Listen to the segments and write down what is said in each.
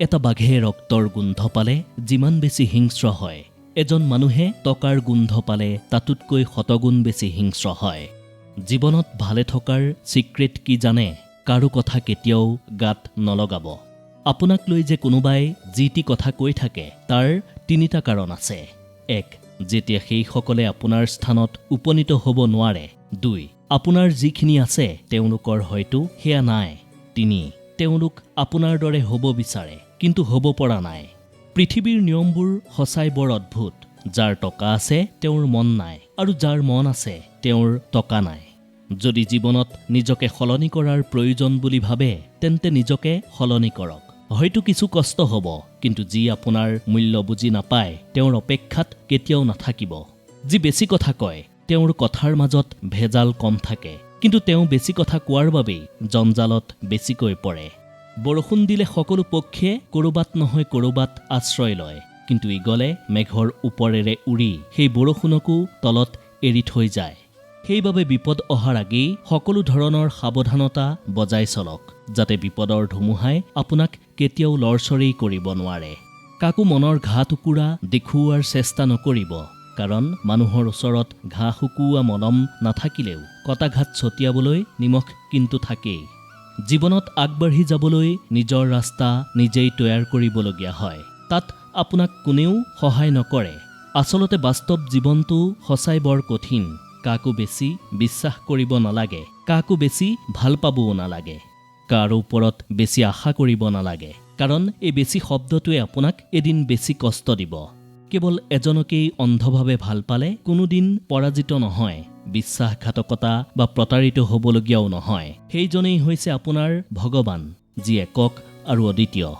এটা বাঘে ৰক্তৰ গোন্ধ পালে যিমান বেছি হিংস্ৰ হয়। এজন মানুহে টকাৰ গোন্ধ পালে তাতোতকৈ শতগুণ বেছি হিংস্ৰ হয়। জীৱনত ভালে থকাৰ ছিক্ৰেট কি জানে? কাৰো কথা কেতিয়াও গাত নলগাব। আপোনাক লৈ যে কোনোবাই যি টি কথা কৈ থাকে তাৰ তিনিটা কাৰণ আছে। এক যেতিয়া সেইসকলে আপোনাৰ স্থানত উপনীত হ'ব নোৱাৰে। দুই আপোনাৰ যিখিনি আছে তেওঁলোকৰ হয়তো সেয়া নাই। তিনি তেওঁলোক আপোনাৰ দৰে হ'ব বিচাৰে, কিন্তু হ'ব পৰা নাই। পৃথিৱীৰ নিয়মবোৰ সঁচাই বৰ অদ্ভুত। যাৰ টকা আছে, তেওঁৰ মন নাই, আৰু যাৰ মন আছে, তেওঁৰ টকা নাই। যদি জীৱনত নিজকে সলনি কৰাৰ প্ৰয়োজন বুলি ভাবে, তেন্তে নিজকে সলনি কৰক। হয়তো কিছু কষ্ট হ'ব, কিন্তু যি আপোনাৰ মূল্য বুজি নাপায়, তেওঁৰ অপেক্ষাত কেতিয়াও নাথাকিব। যি বেছি কথা কয়, তেওঁৰ কথাৰ মাজত ভেজাল কম থাকে। কিন্তু তেওঁ বেছি কথা কোৱাৰ বাবেই জঞ্জালত বেছিকৈ পৰে। বৰষুণ দিলে সকলো পক্ষীয়ে ক'ৰবাত নহয় ক'ৰবাত আশ্ৰয় লয় কিন্তু ইগলে মেঘৰ ওপৰেৰে উৰি সেই বৰষুণকো তলত এৰি থৈ যায়। সেইবাবে বিপদ অহাৰ আগেই সকলো ধৰণৰ সাৱধানতা বজাই চলক যাতে বিপদৰ ধুমুহাই আপোনাক কেতিয়াও লৰচৰেই কৰিব নোৱাৰে। কাকো মনৰ ঘাঁ টুকুৰা দেখুওৱাৰ চেষ্টা নকৰিব কাৰণ মানুহৰ ওচৰত ঘাঁ শুকুওৱা মলম নাথাকিলেও কটাঘাত ছটিয়াবলৈ নিমখ কিন্তু থাকেই। জীৱনত আগবাঢ়ি যাবলৈ নিজৰ ৰাস্তা নিজেই তৈয়াৰ কৰিবলগীয়া হয়। তাত আপোনাক কোনেও সহায় নকৰে। আচলতে বাস্তৱ জীৱনটো সঁচাই বৰ কঠিন। কাকো বেছি বিশ্বাস কৰিব নালাগে। কাকো বেছি ভালো পাবও নালাগে। কাৰো ওপৰত বেছি আশা কৰিব নালাগে। কাৰণ এই বেছি শব্দটোৱে আপোনাক এদিন বেছি কষ্ট দিব। কেৱল এজনকেই অন্ধভাৱে ভালো পালে কোনোদিন পৰাজিত নহয়। বিশ্বাসঘাতকতা বা প্ৰতাৰিত হ'বলগীয়াও নহয়। সেইজনেই হৈছে আপোনাৰ ভগৱান যি একক আৰু অদ্বিতীয়।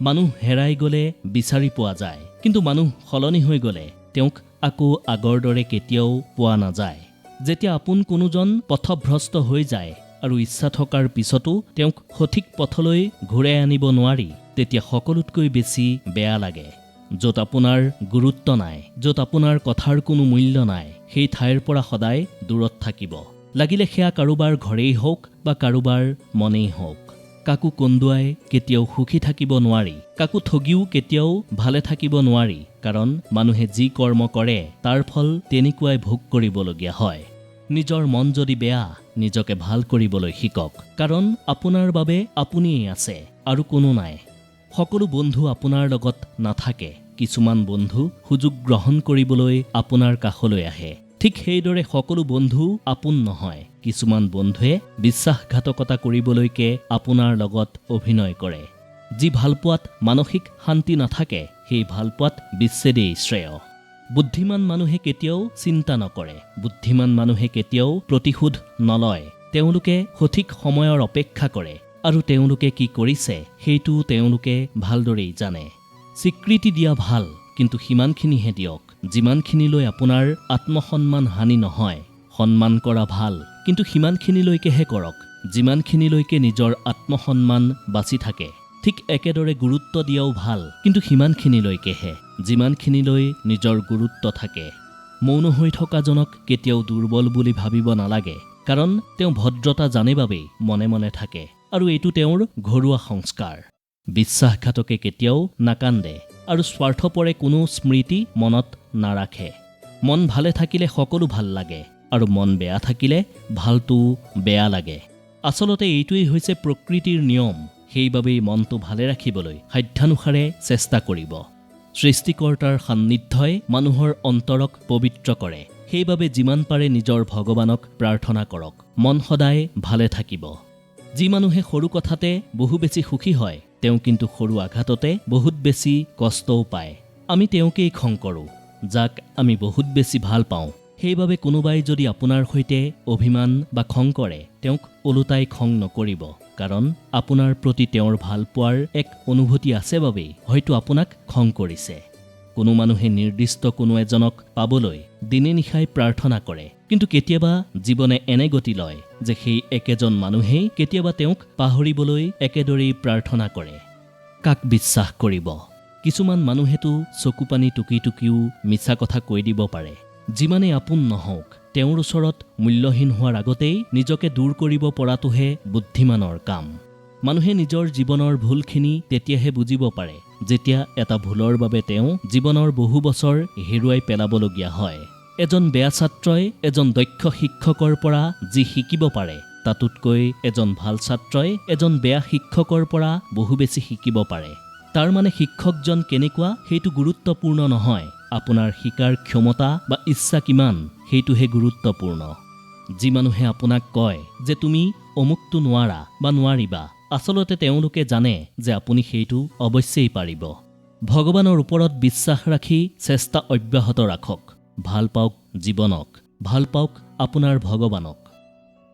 মানুহ হেৰাই গ'লে বিচাৰি পোৱা যায় কিন্তু মানুহ সলনি হৈ গ'লে তেওঁক আকৌ আগৰ দৰে কেতিয়াও পোৱা নাযায়। যেতিয়া আপোন কোনোজন পথভ্ৰষ্ট হৈ যায় আৰু ইচ্ছা থকাৰ পিছতো তেওঁক সঠিক পথলৈ ঘূৰাই আনিব নোৱাৰি তেতিয়া সকলোতকৈ বেছি বেয়া লাগে। য'ত আপোনাৰ গুৰুত্ব নাই, য'ত আপোনাৰ কথাৰ কোনো মূল্য নাই, সেই ঠাইৰ পৰা সদায় দূৰত থাকিব। লাগিলে সেয়া কাৰোবাৰ ঘৰেই হওক বা কাৰোবাৰ মনেই হওক। কাকো কন্দুৱাই কেতিয়াও সুখী থাকিব নোৱাৰি, কাকো ঠগিও কেতিয়াও ভালে থাকিব নোৱাৰি, কাৰণ মানুহে যি কৰ্ম কৰে, তাৰ ফল তেনেকুৱাই ভোগ কৰিবলগীয়া হয়। নিজৰ মন যদি বেয়া, নিজকে ভালো কৰিবলৈ শিকক, কাৰণ আপোনাৰ বাবে আপুনিয়েই আছে, আৰু কোনো নাই। সকলো বন্ধু আপোনাৰ লগত নাথাকে। কিছুমান বন্ধু সুযোগ গ্ৰহণ কৰিবলৈ আপোনাৰ কাষলৈ আহে। ঠিক সেইদৰে সকলো বন্ধু আপোন নহয়। কিছুমান বন্ধুৱে বিশ্বাসঘাতকতা কৰিবলৈকে আপোনাৰ লগত অভিনয় কৰে। যি ভালপোৱাত মানসিক শান্তি নাথাকে, সেই ভালপোৱাত বিচ্ছেদেই শ্ৰেয়। বুদ্ধিমান মানুহে কেতিয়াও চিন্তা নকৰে। বুদ্ধিমান মানুহে কেতিয়াও প্ৰতিশোধ নলয়। তেওঁলোকে সঠিক সময়ৰ অপেক্ষা কৰে। আৰু তেওঁলোকে কি কৰিছে সেইটো তেওঁলোকে ভালদৰেই জানে। স্বীকৃতি দিয়া ভালো, কিন্তু সিমানখিনিহে দিয়ক যিমানখিনিলৈ আপোনাৰ আত্মসন্মান হানি নহয়, সন্মান কৰা ভালো, কিন্তু সিমানখিনিলৈকেহে কৰক, যিমানখিনিলৈকে নিজৰ আত্মসন্মান বাচি থাকে। ঠিক একেদৰে গুৰুত্ব দিয়াও ভালো, কিন্তু সিমানখিনিলৈকেহে, যিমানখিনিলৈ নিজৰ গুৰুত্ব থাকে। মৌন হৈ থকাজনক কেতিয়াও দুৰ্বল বুলি ভাবিব নালাগে, কাৰণ তেওঁ ভদ্ৰতা জানে বাবেই মনে মনে থাকে, আৰু এইটো তেওঁৰ ঘৰুৱা সংস্কাৰ। বিশ্বাসঘাতকে কেতিয়াও নাকান্দে আৰু স্বাৰ্থপৰে কোনো স্মৃতি মনত নাৰাখে। মন ভালে থাকিলে সকলো ভালো লাগে আৰু মন বেয়া থাকিলে ভালটো বেয়া লাগে। আচলতে এইটোৱেই হৈছে প্ৰকৃতিৰ নিয়ম। সেইবাবেই মনটো ভালে ৰাখিবলৈ সাধ্যানুসাৰে চেষ্টা কৰিব। সৃষ্টিকৰ্তাৰ সান্নিধ্যই মানুহৰ অন্তৰক পবিত্ৰ কৰে। সেইবাবে যিমান পাৰে নিজৰ ভগৱানক প্ৰাৰ্থনা কৰক। মন সদায় ভালে থাকিব। যি মানুহে সৰু কথাতে বহু বেছি সুখী হয় তেওঁ কিন্তু সৰু আঘাততে বহুত বেছি কষ্টও পায়। আমি তেওঁকেই খং কৰোঁ, যাক আমি বহুত বেছি ভালো পাওঁ। সেইবাবে কোনোবাই যদি আপোনাৰ সৈতে অভিমান বা খং কৰে, তেওঁক ওলোটাই খং নকৰিব, কাৰণ আপোনাৰ প্ৰতি তেওঁৰ ভালো পোৱাৰ এক অনুভূতি আছে বাবেই। হয়তো আপোনাক খং কৰিছে। কোনো মানুহে নিৰ্দিষ্ট কোনো এজনক পাবলৈ দিনে নিশাই প্ৰাৰ্থনা কৰে। কিন্তু কেতিয়াবা জীৱনে এনে গতি লয় যে সেই একেজন মানুহেই কেতিয়াবা তেওঁক পাহৰিবলৈ একেদৰেই প্ৰাৰ্থনা কৰে। কাক বিশ্বাস কৰিব? কিছুমান মানুহেতো চকু পানী টুকি টুকিও মিছা কথা কৈ দিব পাৰে। যিমানেই আপোন নহওক, তেওঁৰ ওচৰত মূল্যহীন হোৱাৰ আগতেই নিজকে দূৰ কৰিব পৰাটোহে বুদ্ধিমানৰ কাম। মানুহে নিজৰ জীৱনৰ ভুলখিনি তেতিয়াহে বুজিব পাৰে। যেতিয়া এটা ভুলৰ বাবে তেওঁ জীৱনৰ বহু বছৰ হেৰুৱাই পেলাবলগীয়া হয়। এজন বেয়া ছাত্ৰই এজন দক্ষ শিক্ষকৰ পৰা যি শিকিব পাৰে, তাতোতকৈ এজন ভালো ছাত্ৰই এজন বেয়া শিক্ষকৰ পৰা বহু বেছি শিকিব পাৰে। তাৰ মানে শিক্ষকজন কেনেকুৱা সেইটো গুৰুত্বপূৰ্ণ নহয়। আপোনাৰ শিকাৰ ক্ষমতা বা ইচ্ছা কিমান, সেইটোহে গুৰুত্বপূৰ্ণ। যি মানুহে আপোনাক কয় যে তুমি অমুকটো নোৱাৰা বা নোৱাৰিবা আচলতে তেওঁলোকে জানে যে আপুনি সেইটো অৱশ্যেই পাৰিব। ভগৱানৰ ওপৰত বিশ্বাস ৰাখি চেষ্টা অব্যাহত ৰাখক। ভালো পাওক জীৱনক, ভালো পাওক আপোনাৰ ভগৱানক।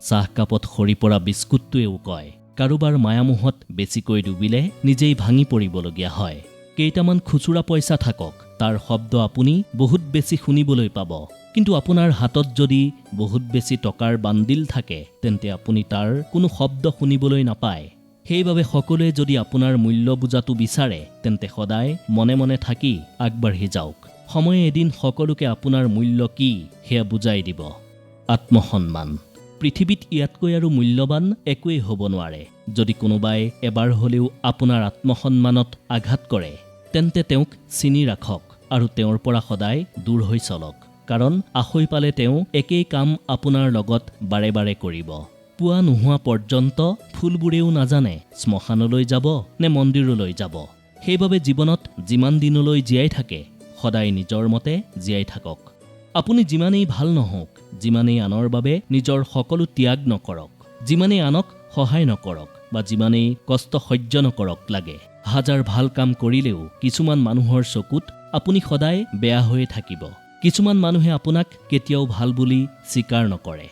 চাহকাপত সৰি পৰা বিস্কুটটোৱেও কয়, কাৰোবাৰ মায়ামোহত বেছিকৈ ডুবিলে নিজেই ভাঙি পৰিবলগীয়া হয়। কেইটামান খুচুৰা পইচা থাকক, তাৰ শব্দ আপুনি বহুত বেছি শুনিবলৈ পাব। কিন্তু আপোনাৰ হাতত যদি বহুত বেছি টকাৰ বান্দিল থাকে, তেন্তে আপুনি তাৰ কোনো শব্দ শুনিবলৈ নাপায়। সেইবাবে সকলোৱে যদি আপোনাৰ মূল্য বুজাটো বিচাৰে তেন্তে সদায় মনে মনে থাকি আগবাঢ়ি যাওক। সময়ে এদিন সকলোকে আপোনাৰ মূল্য কি সেয়া বুজাই দিব। আত্মসন্মান। পৃথিৱীত ইয়াতকৈ আৰু মূল্যৱান একোৱেই হ'ব নোৱাৰে। যদি কোনোবাই এবাৰ হ'লেও আপোনাৰ আত্মসন্মানত আঘাত কৰে তেন্তে তেওঁক চিনি ৰাখক আৰু তেওঁৰ পৰা সদায় দূৰ হৈ চলক। কাৰণ আশৈ পালে তেওঁ একেই কাম আপোনাৰ লগত বাৰে বাৰে কৰিব। পোৱা নোহোৱা পৰ্যন্ত ফুলবোৰেও নাজানে শ্মশানলৈ যাব নে মন্দিৰলৈ যাব। সেইবাবে জীৱনত যিমান দিনলৈ জীয়াই থাকে সদায় নিজৰ মতে জীয়াই থাকক। আপুনি যিমানেই ভাল নহওক যিমানেই আনৰ বাবে নিজৰ সকলো ত্যাগ নকৰক যিমানেই আনক সহায় নকৰক বা যিমানেই কষ্ট সহ্য নকৰক লাগে। হাজাৰ ভাল কাম কৰিলেও কিছুমান মানুহৰ চকুত আপুনি সদায় বেয়া হৈয়ে থাকিব। কিছুমান মানুহে আপোনাক কেতিয়াও ভাল বুলি স্বীকাৰ নকৰে।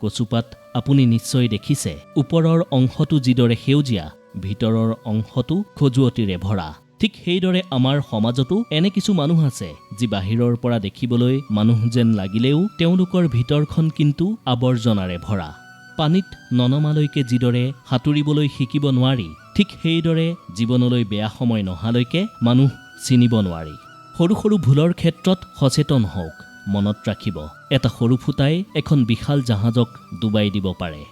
কচুপাত আপুনি নিশ্চয় দেখিছে, ওপৰৰ অংশটো যিদৰে সেউজীয়া, ভিতৰৰ অংশটো খজুৱতিৰে ভৰা। ঠিক সেইদৰে আমাৰ সমাজতো এনে কিছু মানুহ আছে, যি বাহিৰৰ পৰা দেখিবলৈ মানুহ যেন লাগিলেও তেওঁলোকৰ ভিতৰখন কিন্তু আৱৰ্জনাৰে ভৰা। পানীত ননমালৈকে যিদৰে সাঁতুৰিবলৈ শিকিব নোৱাৰি, ঠিক সেইদৰে জীৱনলৈ বেয়া সময় নহালৈকে মানুহ চিনিব নোৱাৰি। সৰু সৰু ভুলৰ ক্ষেত্ৰত সচেতন হওক। মনত ৰাখিব। এটা সৰু ফুটাই এখন বিশাল জাহাজক ডুবাই দিব পাৰে।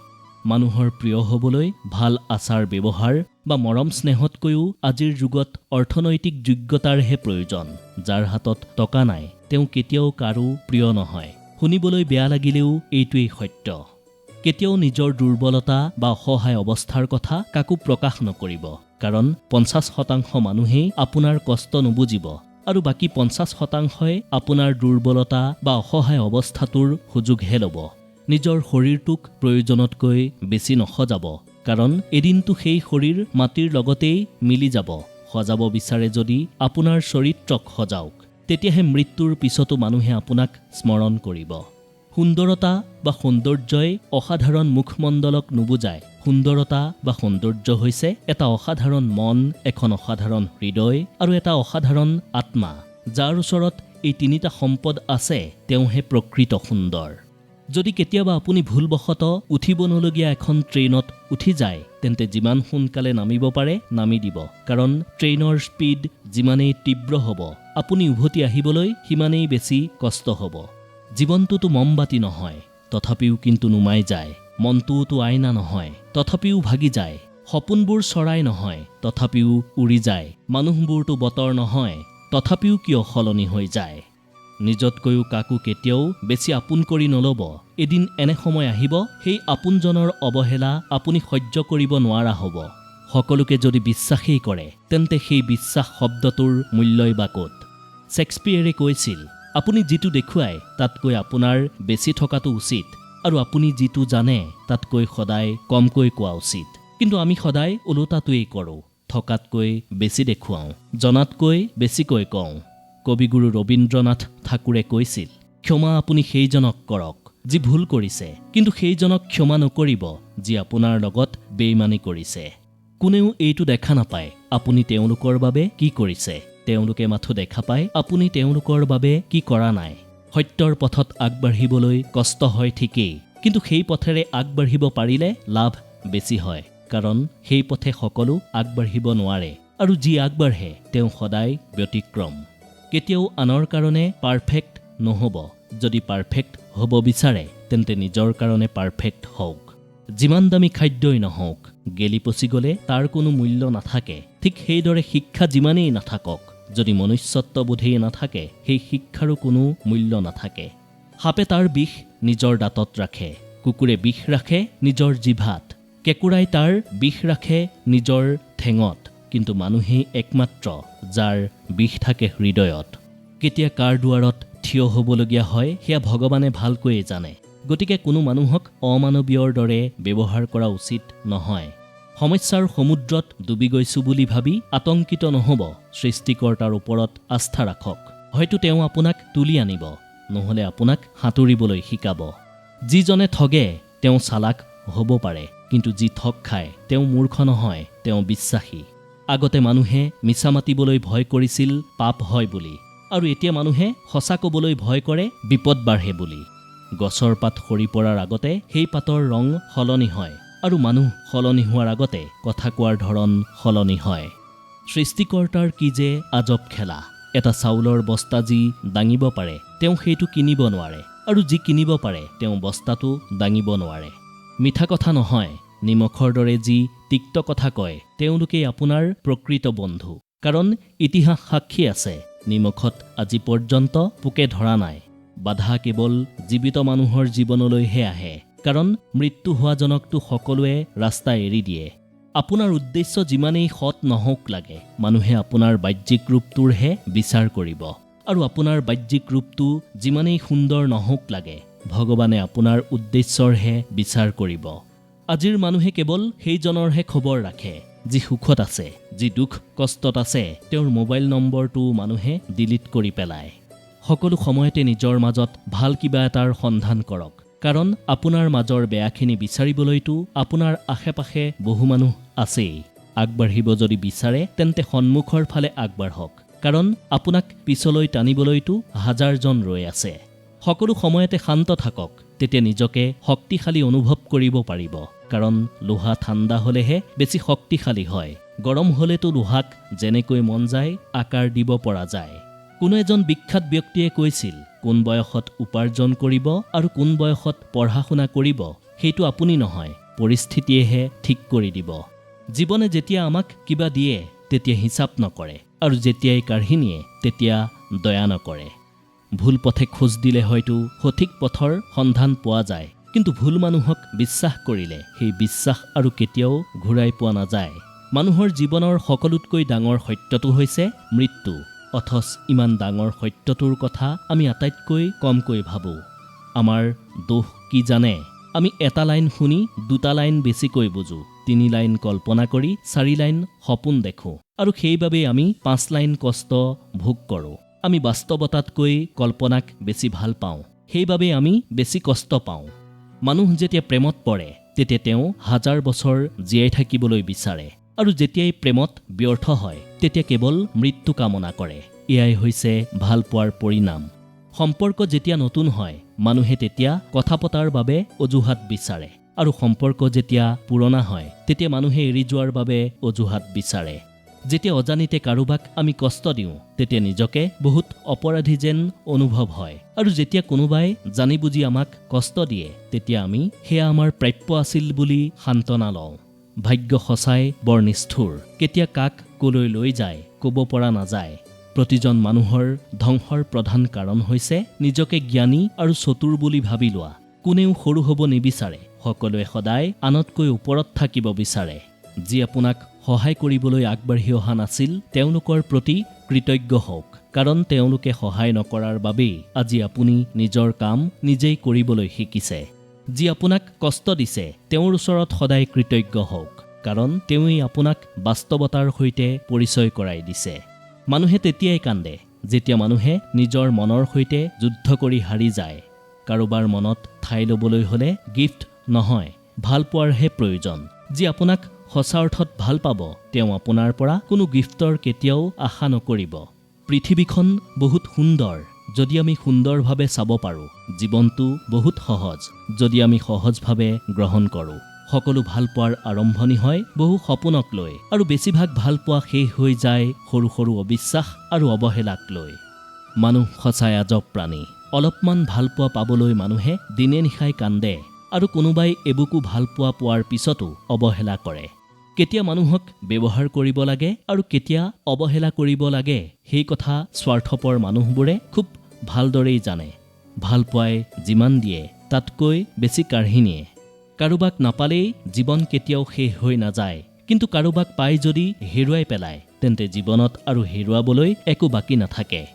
মানুহৰ প্ৰিয় হ'বলৈ ভাল আচাৰ ব্যৱহাৰ বা মৰম স্নেহতকৈও আজিৰ যুগত অৰ্থনৈতিক যোগ্যতাৰহে প্ৰয়োজন যাৰ হাতত টকা নাই তেওঁ কেতিয়াও কাৰো প্ৰিয় নহয়। শুনিবলৈ বেয়া লাগিলেও এইটোৱেই সত্য। কেতিয়াও নিজৰ দুৰ্বলতা বা অসহায় অৱস্থাৰ কথা কাকো প্ৰকাশ নকৰিব কাৰণ পঞ্চাছ শতাংশ মানুহেই আপোনাৰ কষ্ট নুবুজিব। আৰু বাকী পঞ্চাছ শতাংশই আপোনাৰ দুৰ্বলতা বা অসহায় অৱস্থাটোৰ সুযোগহে ল'ব। নিজৰ শৰীৰটোক প্ৰয়োজনতকৈ বেছি নসজাব, কাৰণ এদিনটো সেই শৰীৰ মাটিৰ লগতেই মিলি যাব। সজাব বিচাৰে যদি আপোনাৰ চৰিত্ৰক সজাওক, তেতিয়াহে মৃত্যুৰ পিছতো মানুহে আপোনাক স্মৰণ কৰিব। সুন্দৰতা বা সৌন্দৰ্যই অসাধাৰণ মুখমণ্ডলক নুবুজায়। সুন্দৰতা বা সৌন্দৰ্য হৈছে এটা অসাধাৰণ মন, এখন অসাধাৰণ হৃদয় আৰু এটা অসাধাৰণ আত্মা, যাৰ ওচৰত এই তিনিটা সম্পদ আছে, তেওঁহে প্ৰকৃত সুন্দৰ। যদি কেতিয়াবা আপুনি ভুলবশতঃ উঠিব নলগীয়া এখন ট্ৰেইনত উঠি যায়, তেন্তে যিমান সোনকালে নামিব পাৰে, নামি দিব। কাৰণ ট্ৰেইনৰ স্পীড যিমানেই তীব্ৰ হ'ব, আপুনি উভতি আহিবলৈ সিমানেই বেছি কষ্ট হ'ব। জীৱনটোতো মমবাতি নহয়, তথাপিও কিন্তু নুমাই যায় মনটোওতো আইনা নহয়, তথাপিও ভাগি যায় সপোনবোৰ চৰাই নহয়, তথাপিও উৰি যায় মানুহবোৰতো বতৰ নহয়, তথাপিও কিয় সলনি হৈ যায়? নিজতকৈও কাকো কেতিয়াও বেছি আপোন কৰি নল'ব, এদিন এনে সময় আহিব, সেই আপোনজনৰ অৱহেলা আপুনি সহ্য কৰিব নোৱাৰা হ'ব। সকলোকে যদি বিশ্বাসেই কৰে, তেন্তে সেই বিশ্বাস শব্দটোৰ মূল্যই বা ক'ত? শ্বেক্সপিয়েৰে কৈছিল আপুনি যিটো দেখুৱাই তাতকৈ আপোনাৰ বেছি থকাটো উচিত। আৰু আপুনি যিটো জানে তাতকৈ সদায় কমকৈ কোৱা উচিত। কিন্তু আমি সদায় ওলোটাটোৱেই কৰোঁ থকাতকৈ বেছি দেখুৱাওঁ জনাতকৈ বেছিকৈ কওঁ। কবিগুৰু ৰবীন্দ্ৰনাথ ঠাকুৰে কৈছিল ক্ষমা আপুনি সেইজনক কৰক যি ভুল কৰিছে কিন্তু সেইজনক ক্ষমা নকৰিব যি আপোনাৰ লগত বেইমানি কৰিছে। কোনেও এইটো দেখা নাপায় আপুনি তেওঁলোকৰ বাবে কি কৰিছে? তেওঁলোকে মাথো দেখা পায়, আপুনি তেওঁলোকৰ বাবে কি কৰা নাই? সত্যৰ পথত আগবাঢ়িবলৈ কষ্ট হয় ঠিকেই, কিন্তু সেই পথেৰে আগবাঢ়িব পাৰিলে লাভ বেছি হয়, কাৰণ সেই পথে সকলো আগবাঢ়িব নোৱাৰে, আৰু যি আগবাঢ়ে, তেওঁ সদায় ব্যতিক্ৰম। কেতিয়াও আনৰ কাৰণে পাৰফেক্ট নহ'ব, যদি পাৰফেক্ট হ'ব বিচাৰে, তেন্তে নিজৰ কাৰণে পাৰফেক্ট হওক। যিমান দামী খাদ্যই নহওক, গেলি পচি গ'লে তাৰ কোনো মূল্য নাথাকে, ঠিক সেইদৰে শিক্ষা যিমানেই নাথাকক। যদি মনুষ্যত্ববোধেই নাথাকে, সেই শিক্ষাৰো কোনো মূল্য নাথাকে। সাপে তাৰ বিষ নিজৰ দাঁতত ৰাখে, কুকুৰে বিষ ৰাখে নিজৰ জিভাত, কেঁকুৰাই তাৰ বিষ ৰাখে নিজৰ ঠেঙত, কিন্তু মানুহেই একমাত্ৰ, যাৰ বিষ থাকে হৃদয়ত। কেতিয়া কাৰ দুৱাৰত থিয় হ'বলগীয়া হয়, সেয়া ভগৱানে ভালকৈয়ে জানে। গতিকে কোনো মানুহক অমানৱীয়ৰ দৰে ব্যৱহাৰ কৰা উচিত নহয়। সমস্যাৰ সমুদ্ৰত ডুবি গৈছো বুলি ভাবি আতংকিত নহ'ব সৃষ্টিকৰ্তাৰ ওপৰত আস্থা ৰাখক। হয়তো তেওঁ আপোনাক তুলি আনিব নহ'লে আপোনাক সাঁতুৰিবলৈ শিকাব। যিজনে ঠগে তেওঁ চালাক হ'ব পাৰে কিন্তু যি ঠগ খায় তেওঁ মূৰ্খ নহয় তেওঁ বিশ্বাসী। আগতে মানুহে মিছা মাতিবলৈ ভয় কৰিছিল পাপ হয় বুলি। আৰু এতিয়া মানুহে সঁচা ক'বলৈ ভয় কৰে বিপদ বাঢ়ে বুলি। গছৰ পাত সৰি পৰাৰ আগতে সেই পাতৰ ৰং সলনি হয়। আৰু মানুহ সলনি হোৱাৰ আগতে কথা কোৱাৰ ধৰণ সলনি হয়। সৃষ্টিকৰ্তাৰ কি যে আজব খেলা এটা চাউলৰ বস্তা যি দাঙিব পাৰে তেওঁ সেইটো কিনিব নোৱাৰে আৰু যি কিনিব পাৰে তেওঁ বস্তাটো দাঙিব নোৱাৰে। মিঠা কথা নহয় নিমখৰ দৰে যি তিক্ত কথা কয় তেওঁলোকেই আপোনাৰ প্ৰকৃত বন্ধু। কাৰণ ইতিহাস সাক্ষী আছে নিমখত আজি পৰ্যন্ত পোকে ধৰা নাই। বাধা কেৱল জীৱিত মানুহৰ জীৱনলৈহে আহে। কাৰণ মৃত্যু হোৱাজনকতো সকলোৱে ৰাস্তা এৰি দিয়ে। আপোনাৰ উদ্দেশ্য যিমানেই সৎ নহওক লাগে, মানুহে আপোনাৰ বাহ্যিক ৰূপটোৰহে বিচাৰ কৰিব। আৰু আপোনাৰ বাহ্যিক ৰূপটো যিমানেই সুন্দৰ নহওক লাগে, ভগৱানে আপোনাৰ উদ্দেশ্যৰহে বিচাৰ কৰিব। আজিৰ মানুহে কেৱল সেইজনৰহে খবৰ ৰাখে, যি সুখত আছে, যি দুখ কষ্টত আছে, তেওঁৰ মোবাইল নম্বৰটো মানুহে ডিলিট কৰি পেলায়। সকলো সময়তে নিজৰ মাজত ভালো কিবা এটাৰ সন্ধান কৰক। কাৰণ আপোনাৰ মাজৰ বেয়াখিনি বিচাৰিবলৈতো আপোনাৰ আশে পাশে বহু মানুহ আছেই। আগবাঢ়িব যদি বিচাৰে, তেন্তে সন্মুখৰ ফালে আগবাঢ়ক। কাৰণ আপোনাক পিছলৈ টানিবলৈতো হাজাৰজন ৰৈ আছে। সকলো সময়তে শান্ত থাকক, তেতিয়া নিজকে শক্তিশালী অনুভৱ কৰিব পাৰিব। কাৰণ লোহা ঠাণ্ডা হ'লেহে বেছি শক্তিশালী হয়। গৰম হ'লেতো লোহাক যেনেকৈ মন যায়, আকাৰ দিব পৰা যায়। কোনো এজন বিখ্যাত ব্যক্তিয়ে কৈছিল কোন বয়সত উপাৰ্জন কৰিব আৰু কোন বয়সত পঢ়া শুনা কৰিব সেইটো আপুনি নহয় পৰিস্থিতিয়েহে ঠিক কৰি দিব। জীৱনে যেতিয়া আমাক কিবা দিয়ে তেতিয়া হিচাপ নকৰে আৰু যেতিয়াই কাঢ়ি নিয়ে তেতিয়া দয়া নকৰে। ভুল পথে খোজ দিলে হয়তো সঠিক পথৰ সন্ধান পোৱা যায় কিন্তু ভুল মানুহক বিশ্বাস কৰিলে সেই বিশ্বাস আৰু কেতিয়াও ঘূৰাই পোৱা নাযায়। মানুহৰ জীৱনৰ সকলোতকৈ ডাঙৰ সত্যটো হৈছে মৃত্যু। অথচ ইমান ডাঙৰ সত্যটোৰ কথা আমি আটাইতকৈ কমকৈ ভাবোঁ। আমাৰ দোষ কি জানে? আমি এটা লাইন শুনি দুটা লাইন বেছিকৈ বুজো, তিনি লাইন কল্পনা কৰি চাৰি লাইন সপোন দেখোঁ। আৰু সেইবাবেই আমি পাঁচ লাইন কষ্ট ভোগ কৰোঁ। আমি বাস্তৱতাতকৈ কল্পনাক বেছি ভালো পাওঁ। সেইবাবে আমি বেছি কষ্ট পাওঁ। মানুহ যেতিয়া প্ৰেমত পৰে, তেতিয়া তেওঁ হাজাৰ বছৰ জীয়াই থাকিবলৈ বিচাৰে। আৰু যেতিয়াই প্ৰেমত ব্যৰ্থ হয়, তেতিয়া কেৱল মৃত্যু কামনা কৰে। এয়াই হৈছে ভালো পোৱাৰ পৰিণাম। সম্পৰ্ক যেতিয়া নতুন হয়, মানুহে তেতিয়া কথা পতাৰ বাবে অজুহাত বিচাৰে। আৰু সম্পৰ্ক যেতিয়া পুৰণা হয়, তেতিয়া মানুহে এৰি যোৱাৰ বাবে অজুহাত বিচাৰে। যেতিয়া অজানিতে কাৰোবাক আমি কষ্ট দিওঁ, তেতিয়া নিজকে বহুত অপৰাধী যেন অনুভৱ হয়। আৰু যেতিয়া কোনোবাই জানি বুজি আমাক কষ্ট দিয়ে, তেতিয়া আমি সেয়া আমাৰ প্ৰাপ্য আছিল বুলি সান্তনা লওঁ। ভাগ্য সঁচাই বৰ নিষ্ঠুৰ। কেতিয়া কাক কলৈ লৈ যায়, ক'ব পৰা নাযায়। প্ৰতিজন মানুহৰ ধ্বংসৰ প্ৰধান কাৰণ হৈছে নিজকে জ্ঞানী আৰু চতুৰ বুলি ভাবি লোৱা। কোনেও সৰু হ'ব নিবিচাৰে, সকলোৱে সদায় আনতকৈ ওপৰত থাকিব বিচাৰে। যি আপোনাক সহায় কৰিবলৈ আগবাঢ়ি অহা নাছিল, তেওঁলোকৰ প্ৰতি কৃতজ্ঞ হওক, কাৰণ তেওঁলোকে সহায় নকৰাৰ বাবেই আজি আপুনি নিজৰ কাম নিজেই কৰিবলৈ শিকিছে। যি আপোনাক কষ্ট দিছে তেওঁৰ ওচৰত সদায় কৃতজ্ঞ হওক কাৰণ তেওঁই আপোনাক বাস্তৱতাৰ সৈতে পৰিচয় কৰাই দিছে। মানুহে তেতিয়াই কান্দে যেতিয়া মানুহে নিজৰ মনৰ সৈতে যুদ্ধ কৰি হাৰি যায়। কাৰোবাৰ মনত ঠাই ল'বলৈ হ'লে গিফ্ট নহয় ভাল পোৱাৰহে প্ৰয়োজন। যি আপোনাক সঁচা অৰ্থত ভাল পাব তেওঁ আপোনাৰ পৰা কোনো গিফ্টৰ কেতিয়াও আশা নকৰিব। পৃথিৱীখন বহুত সুন্দৰ। যদি আমি সুন্দৰভাৱে চাব পাৰোঁ, জীৱনটো বহুত সহজ। যদি আমি সহজভাৱে গ্ৰহণ কৰোঁ, সকলো ভালো পোৱাৰ আৰম্ভণি হয় বহু সপোনক লৈ আৰু বেছিভাগ ভালো পোৱা শেষ হৈ যায় সৰু সৰু অবিশ্বাস আৰু অৱহেলাক লৈ। মানুহ সঁচাই আজব প্ৰাণী। অলপমান ভালো পোৱা পাবলৈ মানুহে দিনে নিশাই কান্দে আৰু কোনোবাই এবুকু ভালো পোৱা পোৱাৰ পিছতো অৱহেলা কৰে। কেতিয়া মানুহক ব্যৱহাৰ কৰিব লাগে আৰু কেতিয়া অৱহেলা কৰিব লাগে, সেই কথা স্বাৰ্থপৰ মানুহবোৰে খুব ভালদৰেই জানে। ভালো পোৱাই যিমান দিয়ে, তাতকৈ বেছি কাঢ়ি নিয়ে। কাৰোবাক নাপালেই জীৱন কেতিয়াও শেষ হৈ নাযায়। কিন্তু কাৰোবাক পাই যদি হেৰুৱাই পেলায়, তেন্তে জীৱনত আৰু হেৰুৱাবলৈ একো বাকী নাথাকে।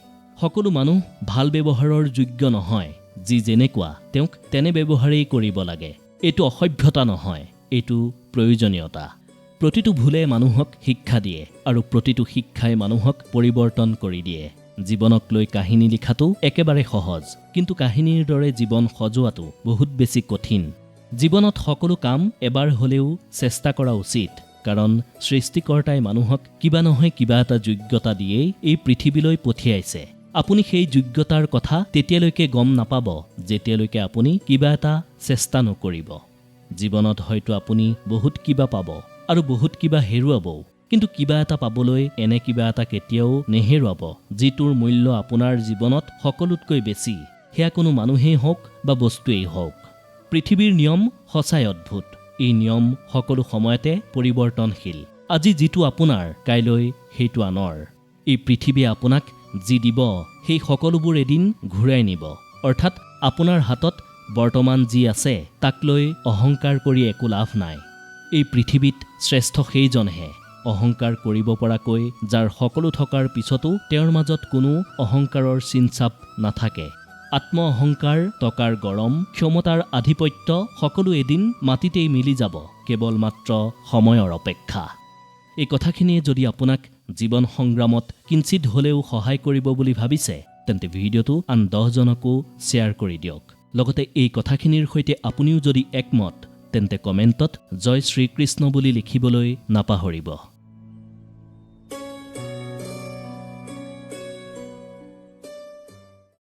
সকলো মানুহ ভালো ব্যৱহাৰৰ যোগ্য নহয়। যি যেনেকুৱা, তেওঁক তেনে ব্যৱহাৰেই কৰিব লাগে। এইটো অসভ্যতা নহয়, এইটো প্ৰয়োজনীয়তা। প্ৰতিটো ভুলে মানুহক শিক্ষা দিয়ে আৰু প্ৰতিটো শিক্ষাই মানুহক পৰিৱৰ্তন কৰি দিয়ে। জীৱনক লৈ কাহিনী লিখাটো একেবাৰে সহজ। কিন্তু কাহিনীৰ দৰে জীৱন সজোৱাটো বহুত বেছি কঠিন। জীৱনত সকলো কাম এবাৰ হ'লেও চেষ্টা কৰা উচিত। কাৰণ সৃষ্টিকৰ্তাই মানুহক কিবা নহয় কিবা এটা যোগ্যতা দিয়েই এই পৃথিৱীলৈ পঠিয়াইছে। আপুনি সেই যোগ্যতাৰ কথা তেতিয়ালৈকে গম নাপাব, যেতিয়ালৈকে আপুনি কিবা এটা চেষ্টা নকৰিব। জীৱনত হয়তো আপুনি বহুত কিবা পাব আৰু বহুত কিবা হেৰুৱাবও। কিন্তু কিবা এটা পাবলৈ এনে কিবা এটা কেতিয়াও নেহেৰুৱাব যিটোৰ মূল্য আপোনাৰ জীৱনত সকলোতকৈ বেছি। সেয়া কোনো মানুহেই হওক বা বস্তুৱেই হওক। পৃথিৱীৰ নিয়ম সঁচাই অদ্ভুত। এই নিয়ম সকলো সময়তে পৰিৱৰ্তনশীল। আজি যিটো আপোনাৰ কাইলৈ সেইটো আনৰ। এই পৃথিৱীয়ে আপোনাক যি দিব সেই সকলোবোৰ এদিন ঘূৰাই নিব। অৰ্থাৎ আপোনাৰ হাতত বৰ্তমান যি আছে তাক লৈ অহংকাৰ কৰি একো লাভ নাই। এই পৃথিৱীত শ্ৰেষ্ঠ সেইজনহে। অহংকাৰ কৰিব পৰাকৈ যাৰ সকলো থকাৰ পিছতো তেওঁৰ মাজত কোনো অহংকাৰৰ চিনচাপ নাথাকে। আত্ম অহংকাৰ টকাৰ গৰম ক্ষমতাৰ আধিপত্য সকলো এদিন মাটিতেই মিলি যাব কেৱল মাত্ৰ সময়ৰ অপেক্ষা। এই কথাখিনিয়ে যদি আপোনাক জীৱন সংগ্ৰামত কিঞ্চিত হ'লেও সহায় কৰিব বুলি ভাবিছে তেন্তে ভিডিঅ'টো আন দহজনকো শ্বেয়াৰ কৰি দিয়ক। লগতে এই কথাখিনিৰ সৈতে আপুনিও যদি একমত তেন্তে কমেণ্টত জয় শ্ৰীকৃষ্ণ বুলি লিখিবলৈ নাপাহৰিব।